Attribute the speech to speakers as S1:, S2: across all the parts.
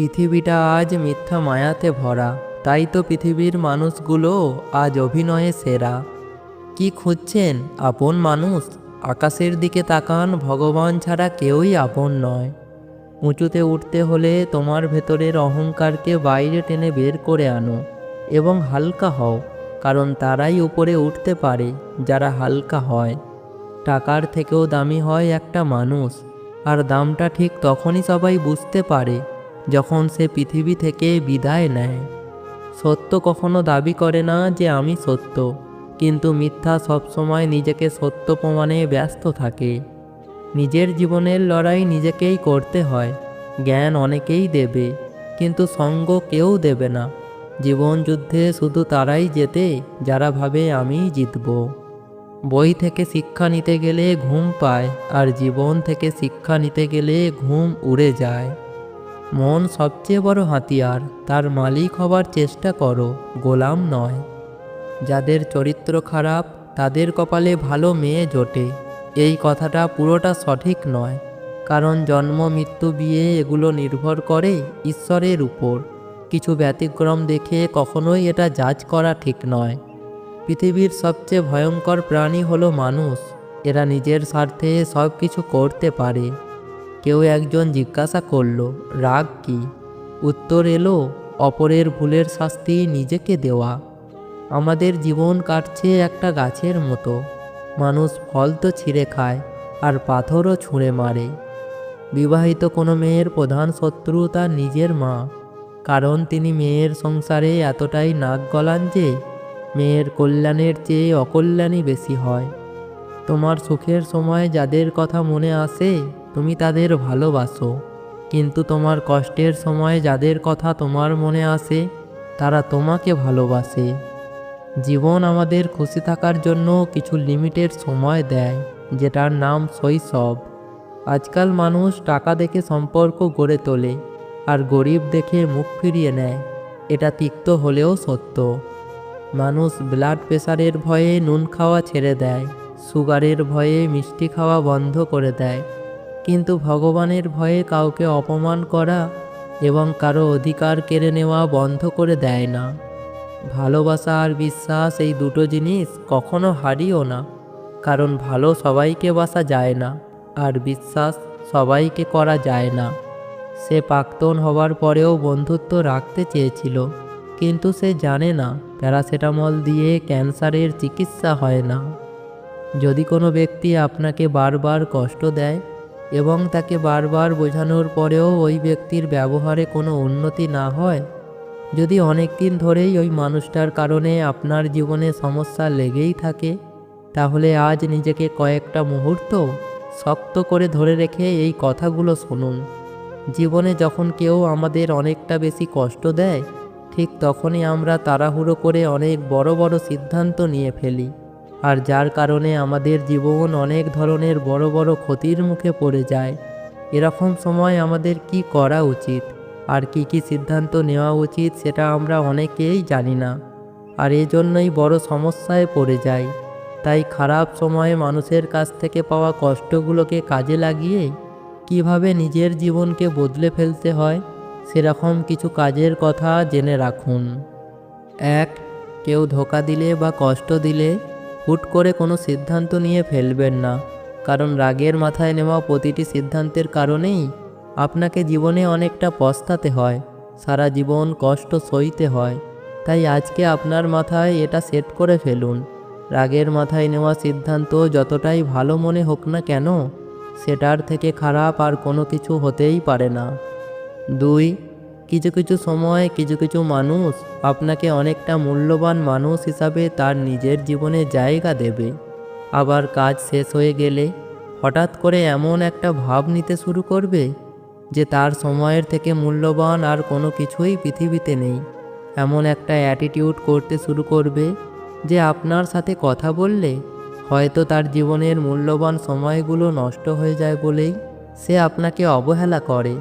S1: পৃথিবীটা আজ মিথ্যা মায়াতে ভরা। তাই তো পৃথিবীর মানুষগুলো আজ অভিনয়ে সেরা। কি খুঁজছেন আপন মানুষ? আকাশের দিকে তাকান, ভগবান ছাড়া কেউই আপন নয়। উঁচুতে উঠতে হলে তোমার ভেতরের অহংকারকে বাইরে টেনে বের করে আনো এবং হালকা হও, কারণ তারাই উপরে উঠতে পারে যারা হালকা হয়। টাকার থেকেও দামি হয় একটা মানুষ, আর দামটা ঠিক তখনই সবাই বুঝতে পারে যখন সে পৃথিবী থেকে বিদায় নেয়। সত্য কখনো দাবি করে না যে আমি সত্য, কিন্তু মিথ্যা সবসময় নিজেকে সত্য প্রমাণে ব্যস্ত থাকে। নিজের জীবনের লড়াই নিজেকেই করতে হয়, জ্ঞান অনেকেই দেবে, কিন্তু সঙ্গ কেউ দেবে না। জীবন যুদ্ধে শুধু তারাই যেতে যারা ভাবে আমিই জিতব। বই থেকে শিক্ষা নিতে গেলে ঘুম পায়, আর জীবন থেকে শিক্ষা নিতে গেলে ঘুম উড়ে যায়। মন সবচেয়ে বড় হাতিয়ার, তার মালিক হবার চেষ্টা করো, গোলাম নয়। যাদের চরিত্র খারাপ, তাদের কপালে ভালো মেয়ে জোটে। এই কথাটা পুরোটা সঠিক নয়, কারণ জন্ম, মৃত্যু, বিয়ে এগুলো নির্ভর করে ঈশ্বরের উপর। কিছু ব্যতিক্রম দেখে কখনোই এটা জাজ করা ঠিক নয়। পৃথিবীর সবচেয়ে ভয়ঙ্কর প্রাণী হলো মানুষ। এরা নিজের স্বার্থে সব কিছু করতে পারে। কেউ একজন জিজ্ঞাসা করল, রাগ কি? উত্তর এলো, অপরের ভুলের শাস্তি নিজেকে দেওয়া। আমাদের জীবন কাটছে একটা গাছের মতো। মানুষ ফল তো ছিঁড়ে খায় আর পাথরও ছুঁড়ে মারে। বিবাহিত কোনো মেয়ের প্রধান শত্রু তার নিজের মা। কারণ তিনি মেয়ের সংসারে এতটাই নাক গলান যে মেয়ের কল্যাণের চেয়ে অকল্যাণই বেশি হয়। তোমার সুখের সময় যাদের কথা মনে আসে তুমি তাদের ভালোবাসো, কিন্তু তোমার কষ্টের সময় যাদের কথা তোমার মনে আসে, তারা তোমাকে ভালোবাসে। জীবন আমাদের খুশি থাকার জন্য কিছু লিমিটেড সময় দেয়, যেটার নাম শৈশব। আজকাল মানুষ টাকা দেখে সম্পর্ক গড়ে তোলে, আর গরিব দেখে মুখ ফিরিয়ে নেয়, এটা তিক্ত হলেও সত্য। মানুষ ব্লাড প্রেশারের ভয়ে নুন খাওয়া ছেড়ে দেয় সুগারের ভয়ে মিষ্টি খাওয়া বন্ধ করে দেয় কিন্তু ভগবানের ভয়ে কাউকে অপমান করা এবং কারও অধিকার কেড়ে নেওয়া বন্ধ করে দেয় না। ভালোবাসা আর বিশ্বাস এই দুটো জিনিস কখনো হারিও না, কারণ ভালো সবাইকে বাসা যায় না আর বিশ্বাস সবাইকে করা যায় না। সে প্রাক্তন হওয়ার পরেও বন্ধুত্ব রাখতে চেয়েছিল, কিন্তু সে জানে না প্যারাসিটামল দিয়ে ক্যান্সারের চিকিৎসা হয় না। যদি কোনো ব্যক্তি আপনাকে বারবার কষ্ট দেয় এবং তাকে বারবার বোঝানোর পরেও ওই ব্যক্তির ব্যবহারে কোনো উন্নতি না হয়। যদি অনেক দিন ধরেই ওই মানুষটার কারণে আপনার জীবনে সমস্যা লেগেই থাকে, তাহলে আজ নিজেকে কয়েকটা মুহূর্ত শক্ত করে ধরে রেখে এই কথাগুলো শুনুন। জীবনে যখন কেউ আমাদের অনেকটা বেশি কষ্ট দেয়, ঠিক তখনই আমরা তাড়াহুড়ো করে অনেক বড় বড় সিদ্ধান্ত নিয়ে ফেলি। আর যার কারণে আমাদের জীবন অনেক ধরনের বড় বড় ক্ষতির মুখে পড়ে যায়। এরকম সময় আমাদের কি করা উচিত? আর কি কি সিদ্ধান্ত নেওয়া উচিত সেটা আমরা অনেকেই জানি না। আর এজন্যই বড় সমস্যায় পড়ে যাই। তাই খারাপ সময়ে মানুষের কাছ থেকে পাওয়া কষ্টগুলোকে কাজে লাগিয়ে কীভাবে নিজের জীবনকে বদলে ফেলতে হয়, সেরকম কিছু কাজের কথা জেনে রাখুন। এক, কেউ ধোকা দিলে বা কষ্ট দিলে হুট করে কোনো সিদ্ধান্ত নিয়ে ফেলবেন না। কারণ রাগের মাথায় নেওয়া প্রতিটি সিদ্ধান্তের কারণেই আপনাকে জীবনে অনেকটা পস্তাতে হয়, সারা জীবন কষ্ট সইতে হয়। তাই আজকে আপনার মাথায় এটা সেট করে ফেলুন। রাগের মাথায় নেওয়া সিদ্ধান্ত যতটাই ভালো মনে হোক না কেন, সেটার থেকে খারাপ আর কোনো কিছু হতেই পারে না। দুই কিছু কিছু সময় কিছু কিছু মানুষ আপনাকে অনেকটা মূল্যবান মানুষ হিসাবে তার নিজের জীবনে জায়গা দেবে। আবার কাজ শেষ হয়ে গেলে হঠাৎ করে এমন একটা ভাব নিতে শুরু করবে যে তার সময়ের থেকে মূল্যবান আর কোনো কিছুই পৃথিবীতে নেই। এমন একটা অ্যাটিটিউড করতে শুরু করবে যে আপনার সাথে কথা বললে হয়তো তার জীবনের মূল্যবান সময়গুলো নষ্ট হয়ে যায় বলেই সে আপনাকে অবহেলা করে।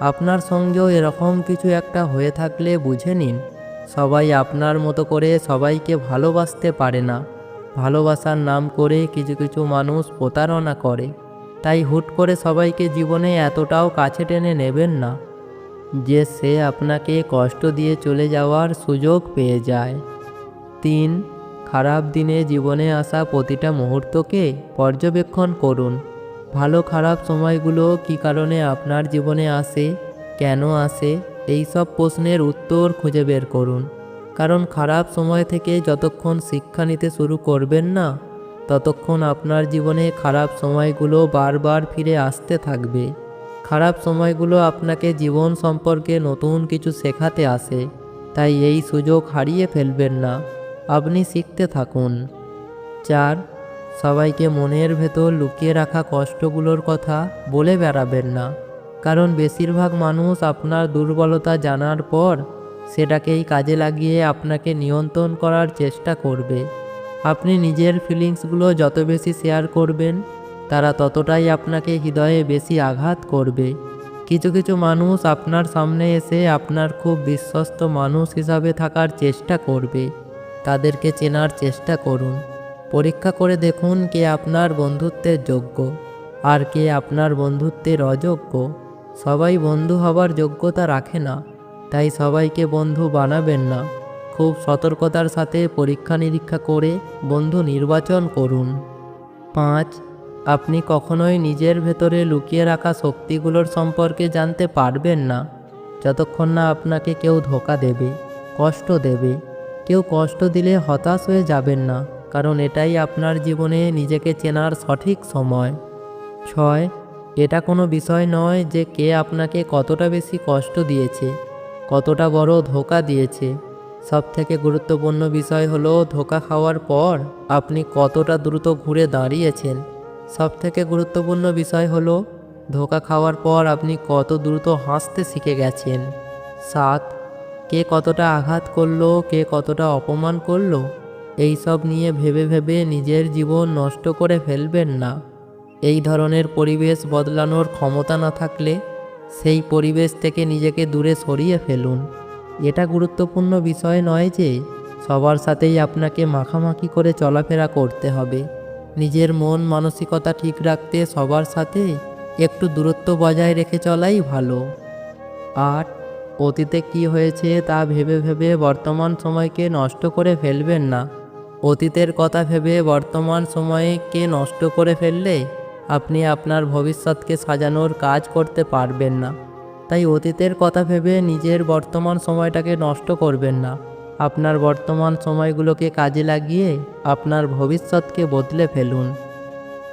S1: আপনার সঙ্গেও এরকম কিছু একটা হয়ে থাকলে বুঝে নিন। সবাই আপনার মতো করে সবাইকে ভালোবাসতে পারে না। ভালোবাসার নাম করে কিছু কিছু মানুষ প্রতারণা করে। তাই হুট করে সবাইকে জীবনে এতটাও কাছে টেনে নেবেন না যে সে আপনাকে কষ্ট দিয়ে চলে যাওয়ার সুযোগ পেয়ে যায়। তিন, খারাপ দিনে জীবনে আসা প্রতিটা মুহূর্তকে পর্যবেক্ষণ করুন। ভালো খারাপ সময়গুলো কী কারণে আপনার জীবনে আসে? কেন আসে? এই সব প্রশ্নের উত্তর খুঁজে বের করুন। কারণ খারাপ সময় থেকে যতক্ষণ শিক্ষা নিতে শুরু করবেন না, ততক্ষণ আপনার জীবনে খারাপ সময়গুলো বারবার ফিরে আসতে থাকবে। খারাপ সময়গুলো আপনাকে জীবন সম্পর্কে নতুন কিছু শেখাতে আসে, তাই এই সুযোগ হারিয়ে ফেলবেন না। আপনি শিখতে থাকুন। চার সবাইকে মনের ভেতর লুকিয়ে রাখা কষ্টগুলোর কথা বলে বেড়াবেন না। কারণ বেশিরভাগ মানুষ আপনার দুর্বলতা জানার পর সেটাকেই কাজে লাগিয়ে আপনাকে নিয়ন্ত্রণ করার চেষ্টা করবে। আপনি নিজের ফিলিংসগুলো যত বেশি শেয়ার করবেন, তারা ততটাই আপনাকে হৃদয়ে বেশি আঘাত করবে। কিছু কিছু মানুষ আপনার সামনে এসে আপনার খুব বিশ্বস্ত মানুষ হিসাবে থাকার চেষ্টা করবে। তাদেরকে চেনার চেষ্টা করুন। পরীক্ষা করে দেখুন কে আপনার বন্ধুত্বের যোগ্য আর কে আপনার বন্ধুত্বের অযোগ্য। সবাই বন্ধু হবার যোগ্যতা রাখে না, তাই সবাইকে বন্ধু বানাবেন না। খুব সতর্কতার সাথে পরীক্ষা নিরীক্ষা করে বন্ধু নির্বাচন করুন। পাঁচ, আপনি কখনোই নিজের ভেতরে লুকিয়ে রাখা শক্তিগুলোর সম্পর্কে জানতে পারবেন না। যতক্ষণ না আপনাকে কেউ ধোকা দেবে, কষ্ট দেবে, কেউ কষ্ট দিলে হতাশ হয়ে যাবেন না। কারণ এটাই আপনার জীবনে নিজেকে চেনার সঠিক সময়। ছয়, এটা কোনো বিষয় নয় যে কে আপনাকে কতটা বেশি কষ্ট দিয়েছে, কতটা বড় ধোকা দিয়েছে। সব থেকে গুরুত্বপূর্ণ বিষয় হলো ধোকা খাওয়ার পর আপনি কতটা দ্রুত ঘুরে দাঁড়িয়েছেন। সব থেকে গুরুত্বপূর্ণ বিষয় হলো ধোকা খাওয়ার পর আপনি কত দ্রুত হাসতে শিখে গেছেন। সাত, কে কতটা আঘাত করল, কে কতটা অপমান করল এই সব নিয়ে ভেবে ভেবে নিজের জীবন নষ্ট করে ফেলবেন না। এই ধরনের পরিবেশ বদলানোর ক্ষমতা না থাকলে সেই পরিবেশ থেকে নিজেকে দূরে সরিয়ে ফেলুন। এটা গুরুত্বপূর্ণ বিষয় নয় যে সবার সাথেই আপনাকে মাখামাখি করে চলাফেরা করতে হবে। নিজের মন মানসিকতা ঠিক রাখতে সবার সাথে একটু দূরত্ব বজায় রেখে চলাই ভালো। আট, অতীতে কি হয়েছে তা ভেবে ভেবে বর্তমান সময়কে নষ্ট করে ফেলবেন না। অতীতের কথা ভেবে বর্তমান সময়কে নষ্ট করে ফেললে? আপনি আপনার ভবিষ্যৎকে সাজানোর কাজ করতে পারবেন না। তাই অতীতের কথা ভেবে নিজের বর্তমান সময়টাকে নষ্ট করবেন না। আপনার বর্তমান সময়গুলোকে কাজে লাগিয়ে আপনার ভবিষ্যৎকে বদলে ফেলুন।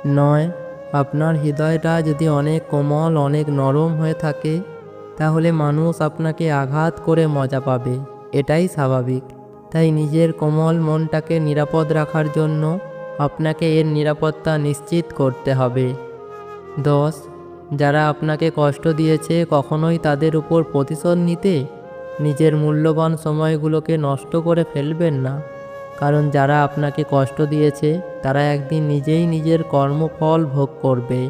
S1: নয়, আপনার হৃদয়টা যদি অনেক কোমল, অনেক নরম হয়ে থাকে, তাহলে মানুষ আপনাকে আঘাত করে মজা পাবে। এটাই স্বাভাবিক। তাই নিজের কোমল মনটাকে নিরাপদ রাখার জন্য আপনাকে এর নিরাপত্তা নিশ্চিত করতে হবে। দশ, যারা আপনাকে কষ্ট দিয়েছে কখনোই তাদের উপর প্রতিশোধ নিতে নিজের মূল্যবান সময়গুলোকে নষ্ট করে ফেলবেন না। কারণ যারা আপনাকে কষ্ট দিয়েছে, তারা একদিন নিজেই নিজের কর্মফল ভোগ করবে।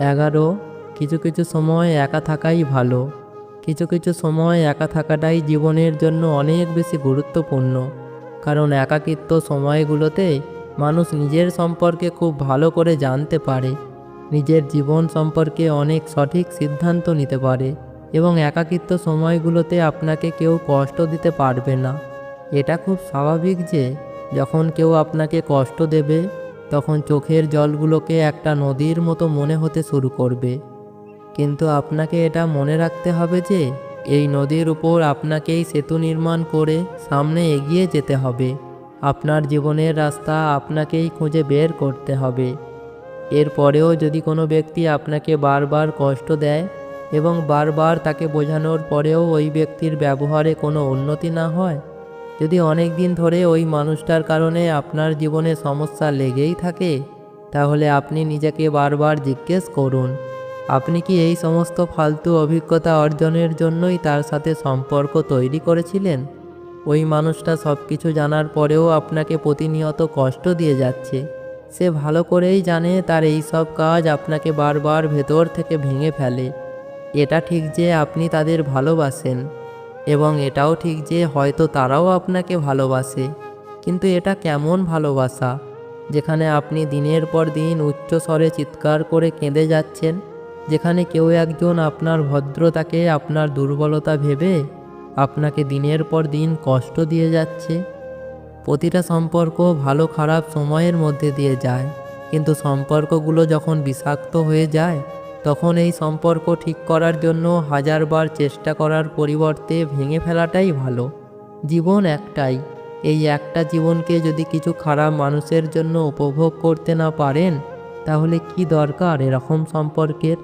S1: এগারো, কিছু কিছু সময় একা থাকাই ভালো। কিছু কিছু সময় একা থাকাটাই জীবনের জন্য অনেক বেশি গুরুত্বপূর্ণ। কারণ একাকিত্ব সময়গুলোতে মানুষ নিজের সম্পর্কে খুব ভালো করে জানতে পারে, নিজের জীবন সম্পর্কে অনেক সঠিক সিদ্ধান্ত নিতে পারে এবং একাকিত্ব সময়গুলোতে আপনাকে কেউ কষ্ট দিতে পারবে না। এটা খুব স্বাভাবিক যে, যখন কেউ আপনাকে কষ্ট দেবে, তখন চোখের জলগুলোকে একটা নদীর মতো মনে হতে শুরু করবে। কিন্তু আপনাকে এটা মনে রাখতে হবে যে, এই নদীর উপর আপনাকেই সেতু নির্মাণ করে সামনে এগিয়ে যেতে হবে। আপনার জীবনের রাস্তা আপনাকেই খুঁজে বের করতে হবে। এরপরেও যদি কোনো ব্যক্তি আপনাকে বারবার কষ্ট দেয় এবং বারবার তাকে বোঝানোর পরেও ওই ব্যক্তির ব্যবহারে কোনো উন্নতি না হয়, যদি অনেক দিন ধরে ওই মানুষটার কারণে আপনার জীবনে সমস্যা লেগেই থাকে, তাহলে আপনি নিজেকে বারবার জিজ্ঞেস করুন। আপনি কি এই সমস্ত ফালতু অভিজ্ঞতা অর্জনের জন্যই তার সাথে সম্পর্ক তৈরি করেছিলেন? ওই মানুষটা সব কিছু জানার পরেও আপনাকে প্রতিনিয়ত কষ্ট দিয়ে যাচ্ছে। সে ভালো করেই জানে তার এই সব কাজ আপনাকে বারবার ভেতর থেকে ভেঙে ফেলে। এটা ঠিক যে আপনি তাদের ভালোবাসেন, এবং এটাও ঠিক যে হয়তো তারাও আপনাকে ভালোবাসে। কিন্তু এটা কেমন ভালোবাসা? যেখানে আপনি দিনের পর দিন উচ্চ স্বরে চিৎকার করে কেঁদে যাচ্ছেন। যেখানে কেউ একজন আপনার ভদ্রতাকে, আপনার দুর্বলতা ভেবে আপনাকে দিনের পর দিন কষ্ট দিয়ে যাচ্ছে। প্রতিটা সম্পর্ক ভালো খারাপ সময়ের মধ্যে দিয়ে যায়, কিন্তু সম্পর্কগুলো যখন বিষাক্ত হয়ে যায়, তখন এই সম্পর্ক ঠিক করার জন্য হাজারবার চেষ্টা করার পরিবর্তে ভেঙে ফেলাটাই ভালো। জীবন একটাই, এই একটা জীবনকে যদি কিছু খারাপ মানুষের জন্য উপভোগ করতে না পারেন, তাহলে কি দরকার এরকম সম্পর্কের?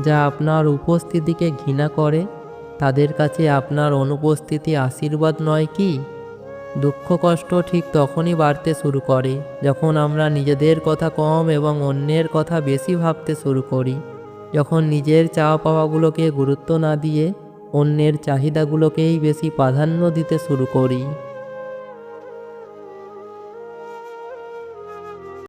S1: যা আপনার উপস্থিতিকে ঘৃণা করে, তাদের কাছে আপনার অনুপস্থিতি আশীর্বাদ নয় কি? দুঃখ কষ্ট ঠিক তখনই বাড়তে শুরু করে, যখন আমরা নিজেদের কথা কম এবং অন্যের কথা বেশি ভাবতে শুরু করি। যখন নিজের চাওয়া পাওয়াগুলোকে গুরুত্ব না দিয়ে, অন্যের চাহিদাগুলোকেই বেশি প্রাধান্য দিতে শুরু করি।